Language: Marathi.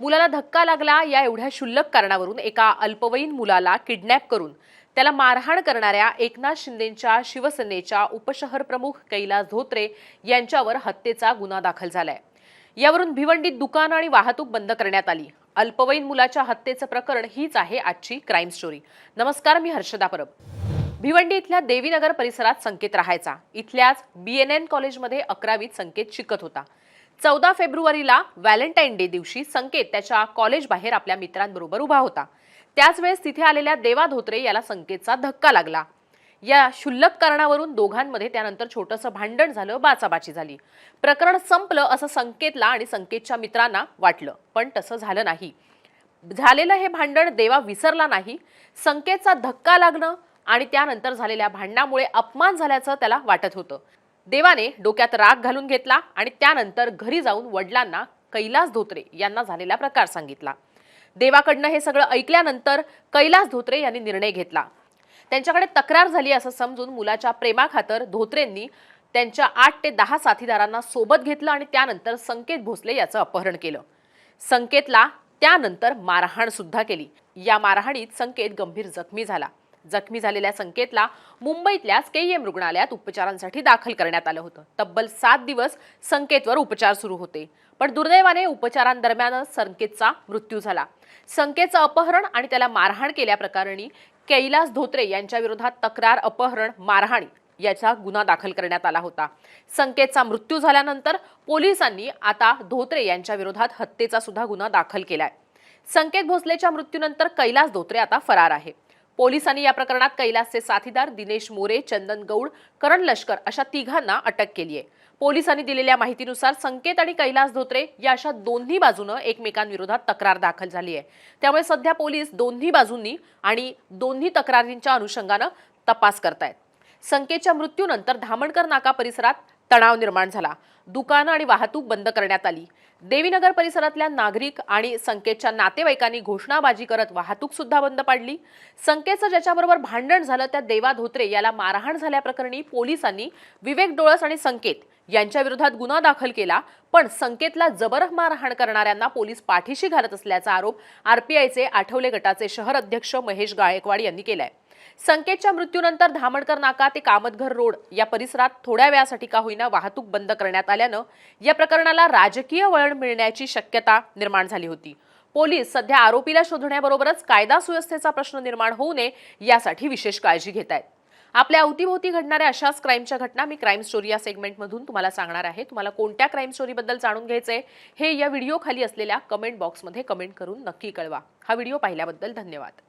मुलाला धक्का लागला या एवढ्या क्षुल्लक कारणावरून एका अल्पवयीन मुलाला किडनॅप करून त्याला मारहाण करणाऱ्या एकनाथ शिंदेंच्या शिवसेनेच्या उपशहर प्रमुख कैलास धोत्रे यांच्यावर हत्येचा गुन्हा दाखल झालाय. यावरून भिवंडीत दुकान आणि वाहतूक बंद करण्यात आली. अल्पवयीन मुलाच्या हत्येचं प्रकरण हीच आहे आजची क्राईम स्टोरी. नमस्कार मी हर्षदा परब. भिवंडी इथल्या देवीनगर परिसरात संकेत राहायचा. इथल्याच बी एन एन कॉलेजमध्ये अकरावीत संकेत शिकत होता. चौदा फेब्रुवारीला व्हॅलेंटाईन डे दिवशी संकेत त्याच्या कॉलेज बाहेर आपल्या मित्रांबरोबर उभा होता. त्याच वेळेस तिथे आलेल्या देवा धोत्रे याला संकेतचा धक्का लागला. या क्षुल्लक कारणावरून दोघांमध्ये त्यानंतर छोटंसं भांडण झालं बाचाबाची झाली. प्रकरण संपलं असं संकेतला आणि संकेतच्या मित्रांना वाटलं पण तसं झालं नाही. झालेलं हे भांडण देवा विसरला नाही. संकेतचा धक्का लागणं आणि त्यानंतर झालेल्या भांडणामुळे अपमान झाल्याचं त्याला वाटत होतं. देवाने डोक्यात राग घालून घेतला आणि त्यानंतर घरी जाऊन वडिलांना कैलास धोत्रे यांना झालेला प्रकार सांगितला. देवाकडनं हे सगळं ऐकल्यानंतर कैलास धोत्रे यांनी निर्णय घेतला. त्यांच्याकडे तक्रार झाली असं समजून मुलाच्या प्रेमाखातर धोत्रेंनी त्यांच्या आठ ते दहा साथीदारांना सोबत घेतलं आणि त्यानंतर संकेत भोसले याचं अपहरण केलं. संकेतला त्यानंतर मारहाण सुद्धा केली. या मारहाणीत संकेत गंभीर जखमी झाला. जखमी झालेल्या संकेतला मुंबईतल्या केईएम रुग्णालयात उपचारांसाठी दाखल करण्यात आलं होतं. तब्बल सात दिवस संकेतवर उपचार सुरू होते. पण दुर्दैवाने उपचारांदरम्यानच संकेतचा मृत्यू झाला. संकेतचं अपहरण आणि त्याला मारहाण केल्याप्रकरणी कैलास धोत्रे यांच्या विरोधात तक्रार अपहरण मारहाण याचा गुन्हा दाखल करण्यात आला होता. संकेतचा मृत्यू झाल्यानंतर पोलिसांनी आता धोत्रे यांच्या विरोधात हत्येचा सुद्धा गुन्हा दाखल केलाय. संकेत भोसलेच्या मृत्यूनंतर कैलास धोत्रे आता फरार आहे. पोलिसांनी या प्रकरणात कैलासचे साथीदार दिनेश मोरे चंदन गौड करण लष्कर अशा तिघांना अटक केली आहे. पोलिसांनी दिलेल्या माहितीनुसार संकेत आणि कैलास धोत्रे या अशा दोन्ही बाजूनं एकमेकांविरोधात तक्रार दाखल झाली आहे. त्यामुळे सध्या पोलीस दोन्ही बाजूंनी आणि दोन्ही तक्रारींच्या अनुषंगानं तपास करतायत. संकेतच्या मृत्यूनंतर धामणकर नाका परिसरात तणाव निर्माण झाला. दुकानं आणि वाहतूक बंद करण्यात आली. देवीनगर परिसरातल्या नागरिक आणि संकेतच्या नातेवाईकांनी घोषणाबाजी करत वाहतूक सुद्धा बंद पाडली. संकेतचं ज्याच्याबरोबर भांडण झालं त्या देवा धोत्रे याला मारहाण झाल्याप्रकरणी पोलिसांनी विवेक डोळस आणि संकेत यांच्या विरोधात गुन्हा दाखल केला. पण संकेतला जबर मारहाण करणाऱ्यांना पोलीस पाठीशी घालत असल्याचा आरोप आरपीआयचे आठवले गटाचे शहर अध्यक्ष महेश गायकवाड यांनी केलाय. संकेतच्या मृत्यूनंतर धामणकर नाका ते कामतघर रोड या परिसरात थोड्या वेळासाठी का होईना वाहतूक बंद करण्यात आल्यानं या प्रकरणाला राजकीय वळण मिळण्याची शक्यता निर्माण झाली होती. पोलीस सध्या आरोपीला शोधण्याबरोबरच कायदा सुव्यवस्थेचा प्रश्न निर्माण होऊ नये यासाठी विशेष काळजी घेत आहेत. आपल्या अवतीभोवती घडणाऱ्या अशाच क्राईमच्या घटना मी क्राईम स्टोरी या सेगमेंटमधून तुम्हाला सांगणार आहे. तुम्हाला कोणत्या क्राईम स्टोरीबद्दल जाणून घ्यायचंय हे या व्हिडिओ खाली असलेल्या कमेंट बॉक्समध्ये कमेंट करून नक्की कळवा. हा व्हिडिओ पाहिल्याबद्दल धन्यवाद.